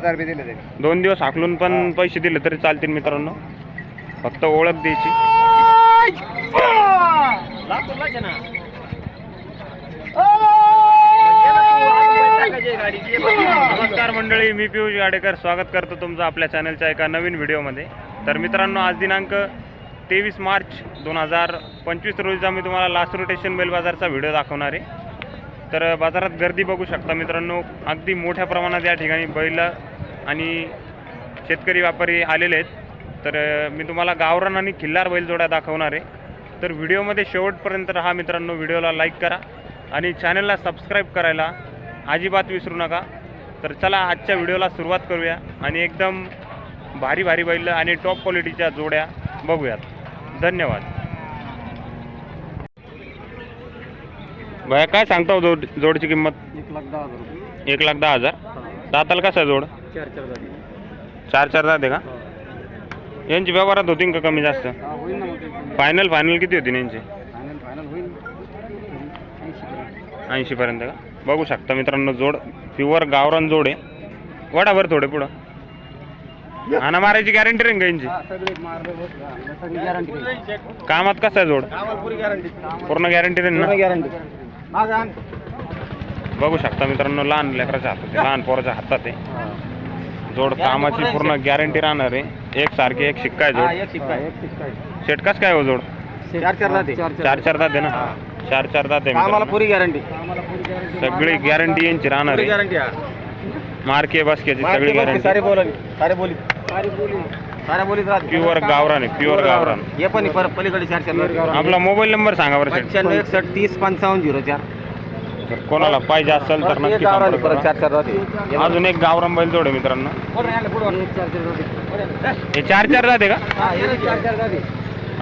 दिले दोन दिवस हाकलून पण पैसे दिले तरी चालतील मित्रांनो. फक्त ओळख द्यायची. नमस्कार मंडळी मी पियुष गाडेकर. स्वागत करतो तुमचं आपल्या चॅनलच्या एका नवीन व्हिडिओमध्ये. तर मित्रांनो आज दिनांक तेवीस मार्च दोन हजार पंचवीस रोजीचा मी तुम्हाला लास्ट रोटेशन बेल बाजारचा व्हिडिओ दाखवणार आहे. तर बाजारात गर्दी बघू शकता मित्रांनो. अगदी मोठ्या प्रमाणात या ठिकाणी बैल आणि शेतकरी व्यापारी आलेले आहेत. तर मी तुम्हाला गावरान आणि खिल्लार बैलजोड्या दाखवणार आहे. तर व्हिडिओमध्ये शेवटपर्यंत राहा मित्रांनो व्हिडिओला लाईक करा आणि चॅनलला सबस्क्राईब करायला अजिबात विसरू नका. तर चला आजच्या व्हिडिओला सुरुवात करूया आणि एकदम भारी भारी बैल आणि टॉप क्वालिटीच्या जोड्या बघूयात. धन्यवाद. भया काय सांगता हो जोड जोडची किंमत? एक लाख दहा हजार एक लाख दहा हजार. दाताला कसं आहे जोड? चार चार चार चार जाते का? यांची व्यवहारात होतील का कमी जास्त? हा होईल ना मग ते. फायनल फायनल किती होती यांची? फायनल फायनल होईल ऐंशी पर्यंत. ऐंशीपर्यंत का? बघू शकता मित्रांनो जोड. प्युअर गावरान जोड आहे. वडाभर थोडे पुढं. आणा मारायची गॅरंटी राहील का यांची? हा, सगळे मारले होते. हा, सगळी गॅरंटी कामात कसं आहे जोड? पुरी गॅरंटी पूर्ण गॅरंटी राहील ना? गॅरंटी आण. बघू शकता मित्रांनो लहान लेकराच्या हातात आहे लहान पोराच्या हातात आहे. जोड कामाची पूर्ण गॅरंटी राहणार आहे. एक सारखी एक शिक्का आहे हा, जोड. एक शिक्का आहे, एक शिक्का आहे. शेट कस काय हो जोड? चार चार जाते चार चार दाते ना. चार चार दाते आम्हाला. पुरी गॅरंटी सगळी गॅरंटी यांची राहणार आहे. गॅरंटी हा. मार्के बसक्याची सगळी सारे गॅरंटी बोली सारे बोली सारी बोली साऱ्या बोलीत राहते प्युअर गावरान आहे प्युअर गावरान. हे पण पलीकडे चार चार आपला मोबाईल नंबर सांगा बरं पंच्याण्णव एकसष्ट तीस पंचावन्न झिरो चार. कोणाला पाहिजे असेल तर नक्की संपर्क करा. राहते अजून एक गावरान बैल जोड आहे मित्रांनो. हे चार चार जाते का? राहते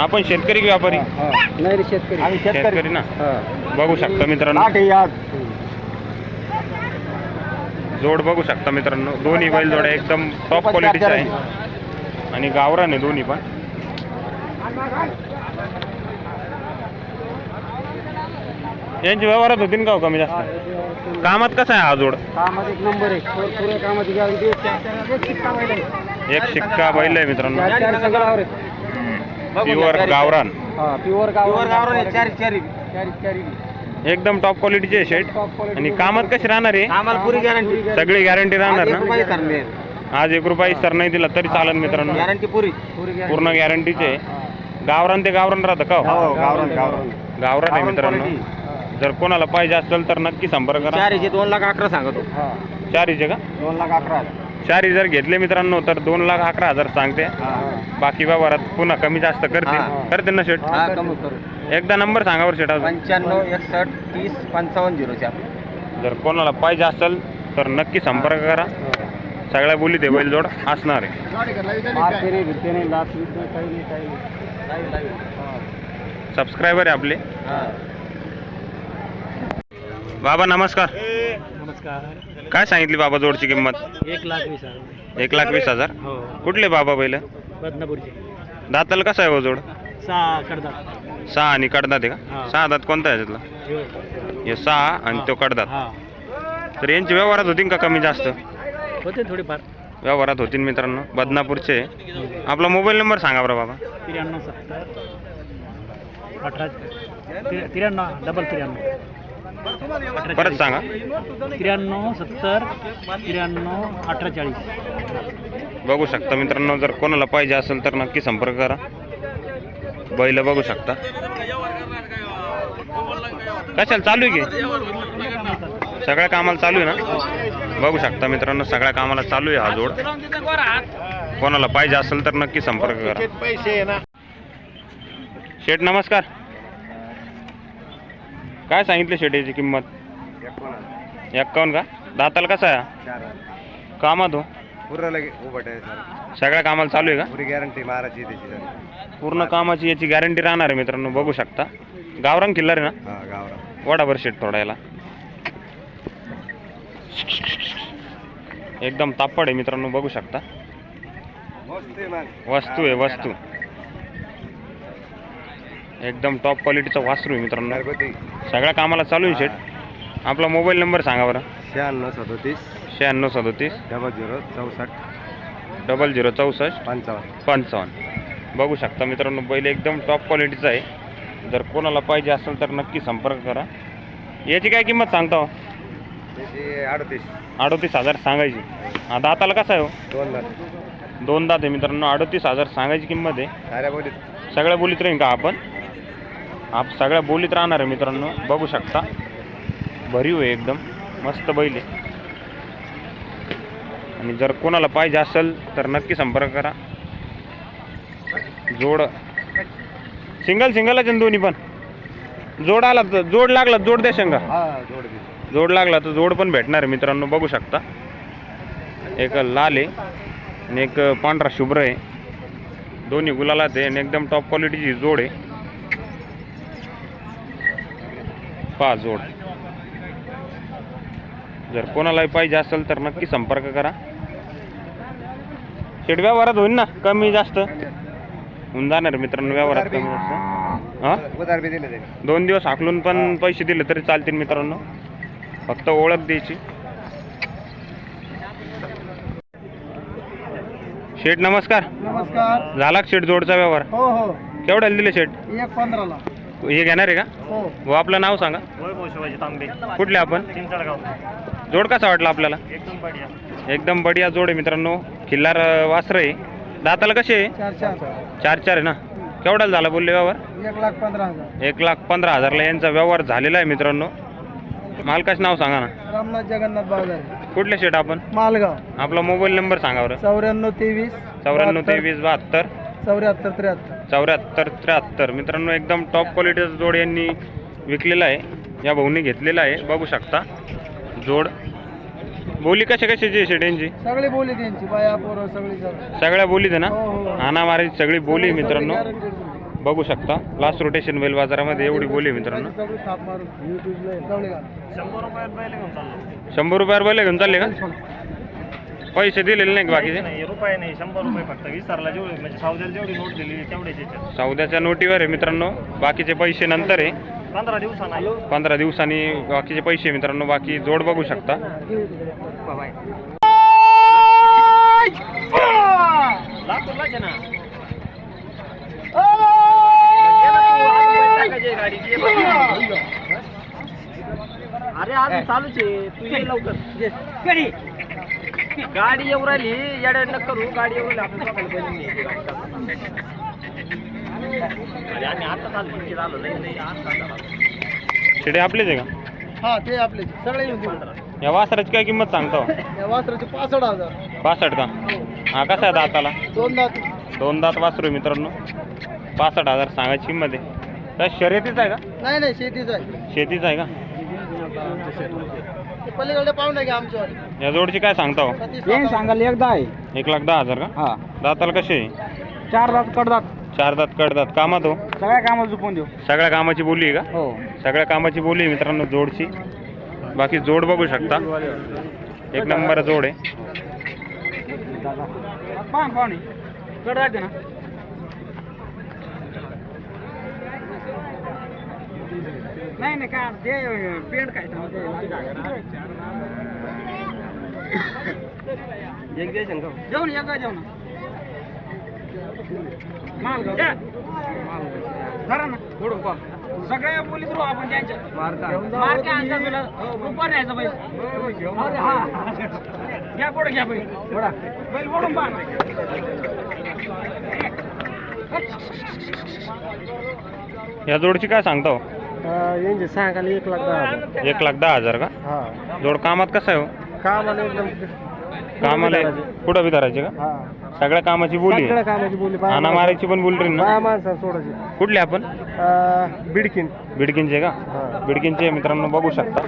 आपण शेतकरी की व्यापारी? नाही शेतकरी. ना? बघू शकता मित्रांनो. जोड बघू शकता मित्रांनो. दोन्ही बैल जोड्या एकदम टॉप क्वालिटीच्या आहे. आणि गावरान आहे दोन्ही पण. यांची व्यवहारात होतील का हो कमी जास्त? कामात कसा आहे हा जोड? कामात एक नंबर आहे. पुर- पुऱ्या कामाची गॅरंटी चार चार एक शिक्का बैल आहे. एक शिक्का बैल आहे मित्रांनो. प्युअर गावरान. हा प्युअर गावरान. आहे चारी चारी. चारी चारी. एकदम टॉप क्वालिटीचे आहे शेट आणि कामात कशी राहणार आहे? आम्हाला पुरी गॅरंटी सगळी गॅरंटी राहणार ना? आज एक रुपया सर नाही दिला तरी चालेल मित्रांनो. गॅरंटी पुरी. पुरी पूर्ण गॅरंटीचे आहे. गावरान ते गावरान राहतं का हो? गावरान गावरान. गावरान आहे मित्रांनो. जर कोणाला पाहिजे असेल तर नक्की संपर्क करा. चारीचे दोन लाख अकरा सांगतो. चारीचे का? दोन लाख अकरा चारी जर घेतले मित्रांनो तर दोन लाख अकरा हजार सांगते. बाकी व्यवहारात पुन्हा कमी जास्त हा. करते करते ना शेट हा कमी करू. एकदा नंबर सांगा बरं शेट अजून. पंच्याण्णव एकसष्ट तीस पंचावन्न झिरो चार. जर कोणाला पाहिजे असेल तर नक्की संपर्क करा. सगळ्या बोली ते बैलजोड असणार आहे. सबस्क्रायबर आहे आपले. बाबा नमस्कार. नमस्कार. काय सांगितली बाबा जोडची किंमत? एक लाख वीस हजार. एक लाख वीस हजार? हो. कुठले बाबा बैल? बदनापूरचे. दाताला कसा आहे हो जोड? सहा सहा आणि कडदात आहे का? हा. सहा दात कोणता आहे त्यातला? हे सहा आणि तो कडदात. हा. तर यांची व्यवहारात होतील का कमी जास्त? होते थोडेफार. व्यवहारात होतील मित्रांनो. बदनापूरचे. आपला मोबाईल नंबर सांगा बरं बाबा. त्र्याण्णव सत्तर अठरा त्र्याण्णव डबल त्र्याण्णव. परत सांगा. त्र्याण्णव सत्तर त्र्याण्णव अठरा चाळीस बघू शकता मित्रांनो जर कोणाला पाहिजे असेल तर नक्की संपर्क करा. बैल बघू शकता. कशाला चालू आहे की? सगळ्या कामाला चालू आहे ना? बघू शकता मित्रांनो सगळ्या कामाला चालू आहे हा जोड. कोणाला पाहिजे असेल तर नक्की संपर्क करा. शेठ नमस्कार. काय सांगितले शेठ याची किंमत एक्कावन्न का? दाताला कसा आहे? कामात हो. सगळ्या कामाला चालू आहे का? गॅरंटी मारायची पूर्ण कामाची याची गॅरंटी राहणार आहे मित्रांनो बघू शकता. गावरान किल्लार आहे ना? हा गावरा वडाभर शेट थोडा याला एकदम तापड आहे मित्रांनो बघू शकता. वस्तू आहे वस्तू. एकदम टॉप क्वालिटीचा वासरू आहे मित्रांनो. घरगुती सगळ्या कामाला चालू आहे शेट आपला मोबाईल नंबर सांगा बरं. शहाण्णव सदोतीस. शहाण्णव सदोतीस. डबल झिरो चौसष्ट. डबल झिरो चौसष्ट. पंचावन्न. पंचावन्न. बघू शकता मित्रांनो बैल एकदम टॉप क्वालिटीचा आहे. जर कोणाला पाहिजे असेल तर नक्की संपर्क करा. याची काय किंमत सांगता हो? त्याची अडतीस. अडतीस हजार सांगायची. आता दाताला कसं आहे हो? दोन लाख दोन दात आहे मित्रांनो अडतीस हजार सांगायची किंमत आहे. साऱ्या बोलीत. सगळ्या बोलीत राहील का आपण? आप सगळ्या बोलीत राहणार आहे मित्रांनो. बघू शकता. भरीव आहे एकदम. मस्त बैल आहे. आणि जर कोणाला पाहिजे असेल तर नक्की संपर्क करा. जोड. सिंगल सिंगलच आहे दोन्ही पण? जोड आला तर जोड लागला जोड द्या हा जोड लागला तर जोड पण भेटणार आहे मित्रांनो. बघू शकता. एक लाल आहे आणि एक पांढरा शुभ्र आहे. दोन्ही गुलालात आहे आणि एकदम टॉप क्वालिटीची जोड आहे. पहा जोड. जर कोणालाही पाहिजे असेल तर नक्की संपर्क करा. शेट व्यवहारात होईल ना? कमी जास्त? होऊन जाणार मित्रांनो व्यवहारात कमी जास्त. हां? दोन दिवस हाकलून पण पैसे दिले तरी चालतील मित्रांनो. फक्त ओळख द्यायची. शेठ नमस्कार. नमस्कार. झाला शेठ जोडचा व्यवहार? हो हो. केवढ्याला दिले शेठ एक पंधराला. हे घेणार आहे का? हो. व आपलं नाव सांगा. वैभव शिवाजी तांबे. कुठले आपण? चिंचळगाव जोड कसा वाटला आपल्याला? एकदम बढिया. एकदम बढिया जोड आहे मित्रांनो. खिल्लार अं, वासरं आहे. दाताला कसे आहे? चार चार. चार चार आहे ना? केवढ्याला झाला बोलले व्यवहार? एक लाख पंधरा हजार. एक लाख पंधरा हजारला यांचा व्यवहार झालेला आहे मित्रांनो. मालकाचं नाव सांगा ना. रामनाथ जगन्नाथ बाजार. कुठले शेट आपण? मालगाव. आपला मोबाईल नंबर सांगा बरं. चौऱ्याण्णव तेवीस चौऱ्याण्णव तेवीस बहात्तर. चौऱ्याहत्तर त्र्याहत्तर. चौऱ्याहत्तर त्र्याहत्तर. मित्रांनो एकदम टॉप क्वालिटीचा जोड यांनी विकलेला आहे. या भाऊनी घेतलेला आहे. बघू शकता. जोड. बोली कशा कशाची आहे शेट यांची? सगळी बोली त्यांची. बाया पोरं सगळी सगळी सगळ्या बोलीत आहे ना? हो, हो. हाना मारायची सगळी बोली आहे मित्रांनो. बघू शकता. लास्ट रोटेशन बेल बाजारामध्ये एवढी बोली आहे मित्रांनो. शंभर रुपयावर बैल घेऊन चालले का? पैसे दिलेले नाही का बाकीचे नाही रुपये नाही शंभर रुपये फक्त विस्तारला जेवढी म्हणजे सावद्याला जेवढी नोट दिली तेवढ्याच याच्यात सौद्याच्या नोटीवर आहे मित्रांनो बाकीचे पैसे नंतर आहे. पंधरा दिवसांना पंधरा दिवसांनी बाकीचे पैसे मित्रांनो बाकी जोड बघू शकता. आहे अरे अजून चालूच आहे. तू ये लवकर. गाडी येऊ राहिली येड्या न करू गाडी येऊ राहिली. आपण आम्ही आता चालू नाही. शेडे आपलेच आहे का? हा ते आपले सगळे येऊन देऊ. या वासराची काय किंमत सांगतो? या वासराचे पासष्ट हजार. पासष्ट का? हा कसा आहे दाताला? दोन लाख दोन दात वासरू आहे मित्रांनो. पासष्ट हजार सांगायची किंमत आहे. काय शर्यतीच आहे का? नाही नाही शेतीच आहे. शेतीच आहे का? पलीकडे घ्या या जोडची काय सांगता हो? हे सांगाल एकदा आहे. एक लाख दहा हजार का? हा. दाताला कसे आहे? चार दात कडदात चार दात कडदात कामात हो? सगळ्या कामाला झुकून देऊ. सगळ्या कामाची बोली आहे का? हो. सगळ्या कामाची बोली आहे मित्रांनो जोडची बाकी जोड बघू शकता. एक नंबर जोड आहे. पाहून पाहुणे कडदात ना. नाही नाही का ते पेंट काय जेवण या का जेवण? माल धरा ना. थोडं पा सगळ्या बोलीत राहू आपण त्यांच्या. मार्के आणता तुला रुपा न्यायचा हा. घ्या पुढे घ्या बैल. बैल बोडून पहा. या जोडची काय सांगता? हो यांचे सांगायला एक लाख दहा हजार. एक लाख दहा हजार का? हा. जोड कामात कसं आहे हो? कामाला एकदम कामाला कुठं बी धरायचे का? हा. सगळ्या कामाची बोली. सगळ्या कामाची बोली. हाना मारायची पण बोल ना? बाया माणसा सोडायची. कुठले आपण? अं, बिडकीन. बिडकीनचे का? हा. बिडकीनचे मित्रांनो बघू शकता.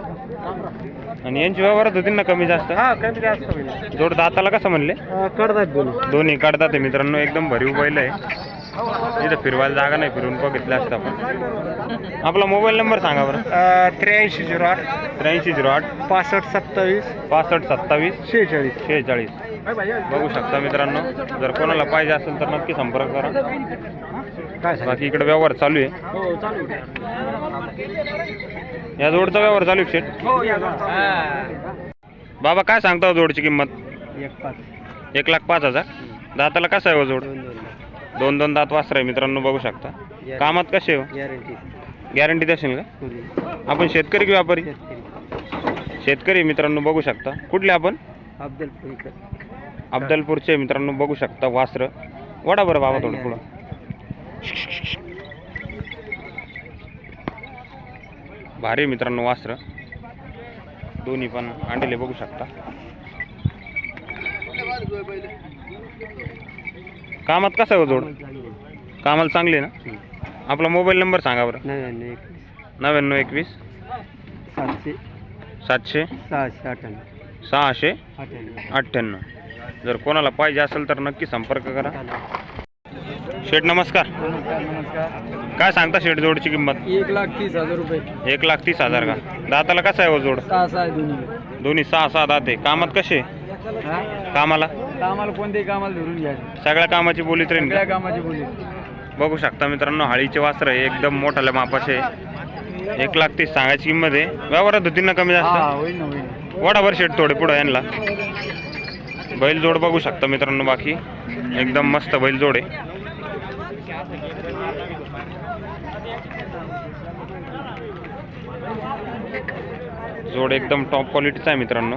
आणि यांची व्यवहारात होतील ना कमी जास्त? हा कमी जास्त होईल. जोड दाताला कसं म्हणले? कडदात बोली. दोन्ही काढतात मित्रांनो. एकदम भरीव बैल आहे. इथं फिरवायला जागा नाही फिरून बघितलं असतं आपण. आपला मोबाईल नंबर सांगा बरं. त्र्याऐंशी झिरो आठ. त्र्याऐंशी झिरो आठ. पासष्ट सत्तावीस. पासष्ट सत्तावीस. शेहेचाळीस. शेहेचाळीस. बघू शकता मित्रांनो. जर कोणाला पाहिजे असेल तर नक्की संपर्क करा. काय बाकी इकडे व्यवहार चालू आहे. हो चालू या जोडचा व्यवहार चालू आहे शेट हो या बाबा काय सांगता जोडची किंमत? एक पाच. एक लाख पाच हजार. दाताला कसं आहे हो जोड? दोन दोन दात वासर आहे मित्रांनो बघू शकता. कामात कसे हो? गॅरंटी गॅरंटी देशील का? आपण शेतकरी की व्यापारी? शेतकरी. मित्रांनो बघू शकता. कुठले आपण? अब्दुल पुईकर अब्दलपूरचे मित्रांनो बघू शकता वासर. वडा बरं बाबा थोडं पुढं. भारी मित्रांनो वासर. दोन्ही पण अंडेले बघू शकता. कामात कसं आहे हो जोड? कामाला चांगली आहे ना? आपला मोबाईल नंबर सांगा बरं. नव्याण्णव एकवीस. नव्याण्णव एकवीस. सातशे. सातशे. सहाशे अठ्ठ्याण्णव. सहाशे अठ्ठ्याण्णव. अठ्ठ्याण्णव. जर कोणाला पाहिजे असेल तर नक्की संपर्क करा. शेठ नमस्कार. नमस्कार नमस्कार. काय सांगता शेठ जोडची किंमत? एक लाख तीस हजार रुपये. एक लाख तीस हजार का? दाताला कसं आहे हो जोड? सहा सहा आहे दोन्ही. दोन्ही सहा सहा दात. आहे कामात कसे? हा? कामाला? कामाला कोणत्याही कामाला धरून घ्यायचं सगळ्या कामाची बोली ट्रेन सगळ्या कामाची बोली. बघू शकता मित्रांनो हाळीचे वासर आहे एकदम मोठाल्या मापाचे. आहे. एक लाख तीस सांगायची किंमत आहे. व्यवहारात होती ना कमी हा जास्त होईल ना होईल. वडाभर शेट थोडे पुढं यांना. बैल जोड बघू शकता मित्रांनो बाकी. एकदम मस्त बैल जोड आहे. जोड एकदम टॉप क्वालिटीचा आहे मित्रांनो.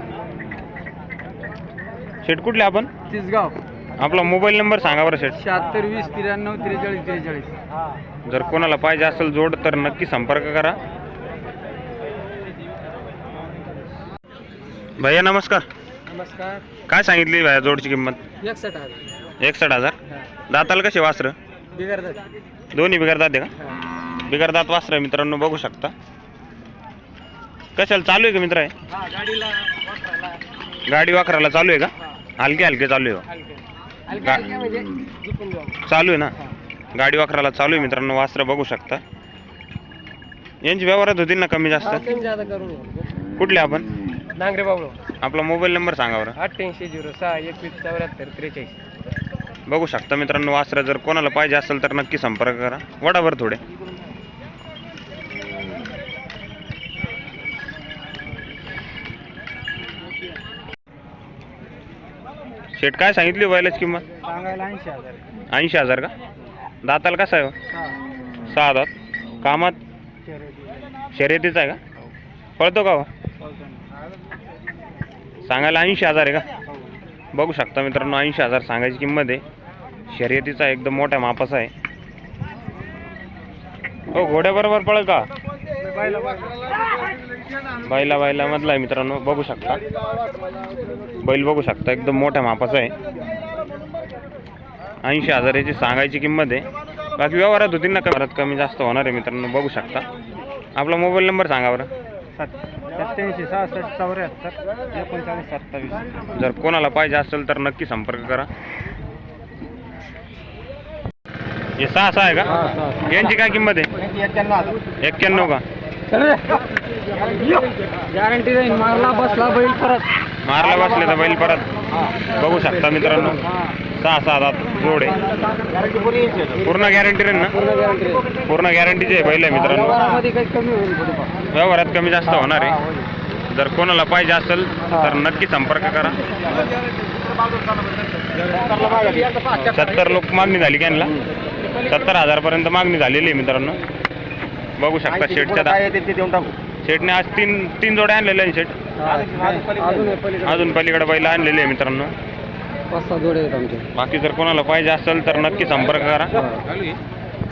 शेट कुठले आपण? तिसगाव आपला मोबाईल नंबर सांगा बरं शेट. शहात्तर वीस त्र्याण्णव त्रेचाळीस त्रेचाळीस. जर कोणाला पाहिजे असेल जोड तर नक्की संपर्क करा. भैया नमस्कार. नमस्कार. काय सांगितली भैया जोडची किंमत? एकसठ हजार. एकसठ हजार. दाताला कसे वासर? बिघडतात दोन्ही बिगर दात आहे का? बिगर दात वासर मित्रांनो बघू शकता. कशाला चालू आहे का मित्र आहे हा गाडी वाकराला चालू आहे का? हलके हलके चालू आहे. गा- हलके म्हणजे झुकून जाऊ. चालू आहे ना? गाडी वाकराला चालू आहे मित्रांनो वासरं बघू शकता. यांची व्यवहारात होतील ना कमी जास्त? कमी जादा करून कुठले आपण? नांगरे बाबू आपला मोबाईल नंबर सांगा बरं. अठ्ठ्याऐंशी झिरो सहा एकवीस चौऱ्याहत्तर त्रेचाळीस. बघू शकता मित्रांनो वासरं जर कोणाला पाहिजे असेल तर नक्की संपर्क करा. वडाभर थोडे. शेट काय सांगितली बैलाची किंमत? सांगायला ऐंशी हजार ऐंशी हजार का? दाताला कसा आहे हो? सहा. दात. कामात? शर्यतीचा आहे का? पळतो का हो? सांगायला ऐंशी हजार आहे का? बघू शकता मित्रांनो ऐंशी हजार सांगायची किंमत आहे. शर्यतीचा एकदम मोठ्या मापाचा आहे. हो घोड्याबरोबर पळेल का? बैला बैला मधला आहे मित्रांनो बघू शकता. बैल बघू शकता एकदम मोठ्या मापाचा आहे. ऐंशी हजाराची सांगायची किंमत आहे. बाकी व्यवहारात होतील ना व्यवहारात कमी जास्त होणार आहे मित्रांनो बघू शकता. आपला मोबाईल नंबर सांगा बरं. सत्याऐंशी सहासष्ट चौऱ्याहत्तर एकोणचाळीस सत्तावीस. जर कोणाला पाहिजे असेल तर नक्की संपर्क करा. हे सहा सहा आहे का? यांची काय किंमत आहे? एक्क्याण्णव का? गॅरंटी राहील मारला बसला बैल परत. मारला बसले तर बैल परत. बघू शकता मित्रांनो. सहा सहा दात जोड. आहे पूर्ण गॅरंटी राहील ना? पूर्ण गॅरंटीचे आहे बैल आहे मित्रांनो. व्यवहारात कमी जास्त होणार आहे. जर कोणाला पाहिजे असेल तर नक्की संपर्क करा. सत्तर लोक मागणी झाली का यांना? सत्तर हजारपर्यंत मागणी झालेली आहे मित्रांनो. बघू शकता शेटच्या दा- शेटने आज तीन तीन जोड्या आणलेल्या आहे शेट. अजून आहे पलीकडे अजून पलीकडे बैल आणलेले आहे मित्रांनो. पाच सहा जोडे आहेत आमचे. बाकी जर कोणाला पाहिजे असेल तर नक्की संपर्क करा.